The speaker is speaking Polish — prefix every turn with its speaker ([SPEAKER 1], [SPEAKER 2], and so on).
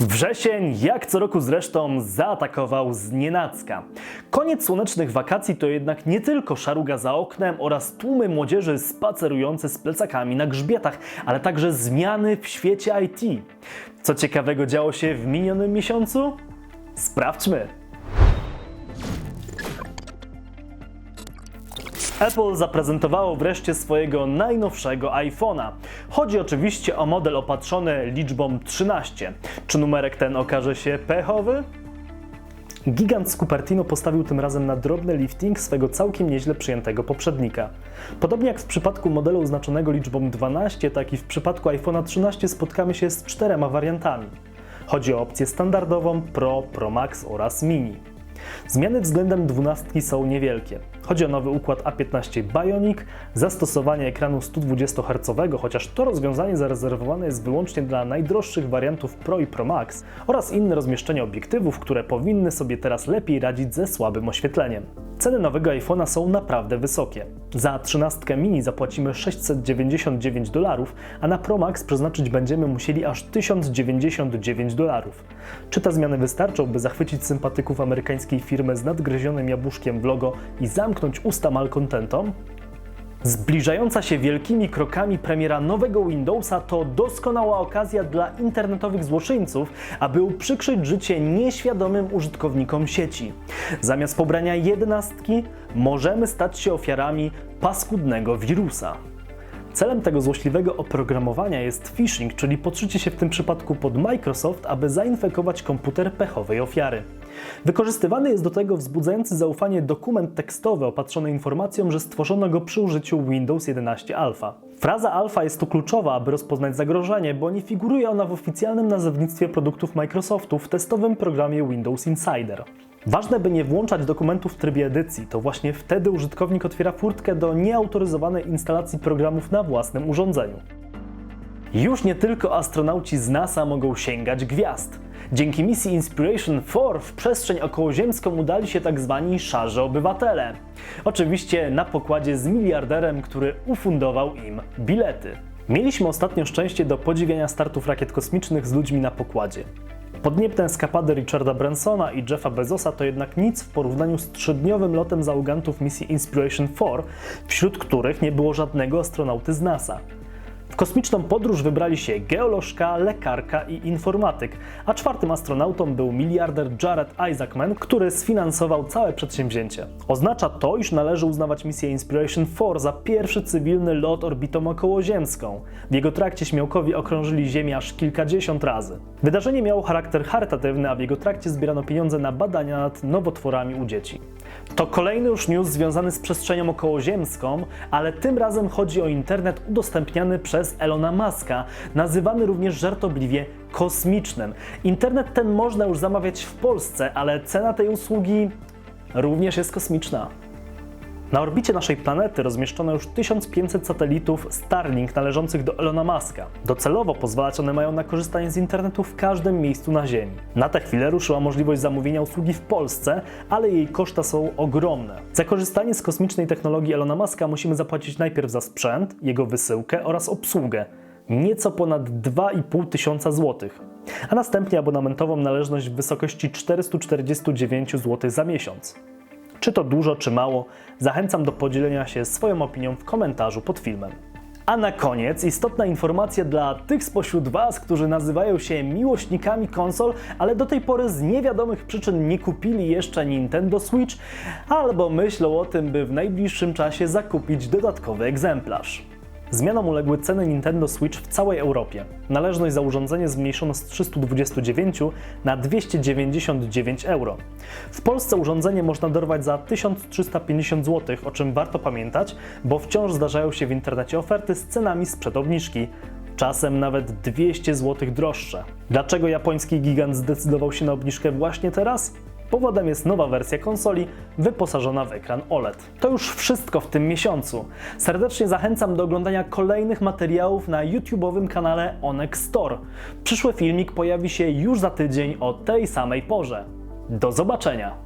[SPEAKER 1] Wrzesień, jak co roku zresztą, zaatakował znienacka. Koniec słonecznych wakacji to jednak nie tylko szaruga za oknem oraz tłumy młodzieży spacerujące z plecakami na grzbietach, ale także zmiany w świecie IT. Co ciekawego działo się w minionym miesiącu? Sprawdźmy! Apple zaprezentowało wreszcie swojego najnowszego iPhone'a. Chodzi oczywiście o model opatrzony liczbą 13. Czy numerek ten okaże się pechowy? Gigant z Cupertino postawił tym razem na drobny lifting swego całkiem nieźle przyjętego poprzednika. Podobnie jak w przypadku modelu oznaczonego liczbą 12, tak i w przypadku iPhone'a 13 spotkamy się z czterema wariantami. Chodzi o opcję standardową, Pro, Pro Max oraz Mini. Zmiany względem 12 są niewielkie. Chodzi o nowy układ A15 Bionic, zastosowanie ekranu 120 Hz, chociaż to rozwiązanie zarezerwowane jest wyłącznie dla najdroższych wariantów Pro i Pro Max oraz inne rozmieszczenie obiektywów, które powinny sobie teraz lepiej radzić ze słabym oświetleniem. Ceny nowego iPhone'a są naprawdę wysokie. Za 13 mini zapłacimy 699 dolarów, a na Pro Max przeznaczyć będziemy musieli aż 1099 dolarów. Czy te zmiany wystarczą, by zachwycić sympatyków amerykańskiej firmy z nadgryzionym jabłuszkiem w logo i zamknąć usta malkontentom? Zbliżająca się wielkimi krokami premiera nowego Windowsa to doskonała okazja dla internetowych złoczyńców, aby uprzykrzyć życie nieświadomym użytkownikom sieci. Zamiast pobrania jedenastki, możemy stać się ofiarami paskudnego wirusa. Celem tego złośliwego oprogramowania jest phishing, czyli podszycie się w tym przypadku pod Microsoft, aby zainfekować komputer pechowej ofiary. Wykorzystywany jest do tego wzbudzający zaufanie dokument tekstowy opatrzony informacją, że stworzono go przy użyciu Windows 11 Alpha. Fraza alfa jest tu kluczowa, aby rozpoznać zagrożenie, bo nie figuruje ona w oficjalnym nazewnictwie produktów Microsoftu w testowym programie Windows Insider. Ważne, by nie włączać dokumentów w trybie edycji, to właśnie wtedy użytkownik otwiera furtkę do nieautoryzowanej instalacji programów na własnym urządzeniu. Już nie tylko astronauci z NASA mogą sięgać gwiazd. Dzięki misji Inspiration 4 w przestrzeń okołoziemską udali się tak zwani szarzy obywatele. Oczywiście na pokładzie z miliarderem, który ufundował im bilety. Mieliśmy ostatnio szczęście do podziwiania startów rakiet kosmicznych z ludźmi na pokładzie. Podniebne eskapady Richarda Bransona i Jeffa Bezosa to jednak nic w porównaniu z trzydniowym lotem załogantów misji Inspiration 4, wśród których nie było żadnego astronauty z NASA. W kosmiczną podróż wybrali się geolożka, lekarka i informatyk, a czwartym astronautą był miliarder Jared Isaacman, który sfinansował całe przedsięwzięcie. Oznacza to, iż należy uznawać misję Inspiration 4 za pierwszy cywilny lot orbitą okołoziemską. W jego trakcie śmiałkowi okrążyli Ziemię aż kilkadziesiąt razy. Wydarzenie miało charakter charytatywny, a w jego trakcie zbierano pieniądze na badania nad nowotworami u dzieci. To kolejny już news związany z przestrzenią okołoziemską, ale tym razem chodzi o internet udostępniany przez Elona Muska, nazywany również żartobliwie kosmicznym. Internet ten można już zamawiać w Polsce, ale cena tej usługi również jest kosmiczna. Na orbicie naszej planety rozmieszczono już 1500 satelitów Starlink należących do Elona Muska. Docelowo pozwalać one mają na korzystanie z internetu w każdym miejscu na Ziemi. Na tę chwilę ruszyła możliwość zamówienia usługi w Polsce, ale jej koszta są ogromne. Za korzystanie z kosmicznej technologii Elona Muska musimy zapłacić najpierw za sprzęt, jego wysyłkę oraz obsługę. Nieco ponad 2,5 tysiąca złotych. A następnie abonamentową należność w wysokości 449 zł za miesiąc. Czy to dużo, czy mało, zachęcam do podzielenia się swoją opinią w komentarzu pod filmem. A na koniec istotna informacja dla tych spośród Was, którzy nazywają się miłośnikami konsol, ale do tej pory z niewiadomych przyczyn nie kupili jeszcze Nintendo Switch, albo myślą o tym, by w najbliższym czasie zakupić dodatkowy egzemplarz. Zmianom uległy ceny Nintendo Switch w całej Europie. Należność za urządzenie zmniejszono z 329 na 299 euro. W Polsce urządzenie można dorwać za 1350 zł, o czym warto pamiętać, bo wciąż zdarzają się w internecie oferty z cenami sprzed obniżki. Czasem nawet 200 zł droższe. Dlaczego japoński gigant zdecydował się na obniżkę właśnie teraz? Powodem jest nowa wersja konsoli wyposażona w ekran OLED. To już wszystko w tym miesiącu. Serdecznie zachęcam do oglądania kolejnych materiałów na YouTube'owym kanale Onex Store. Przyszły filmik pojawi się już za tydzień o tej samej porze. Do zobaczenia!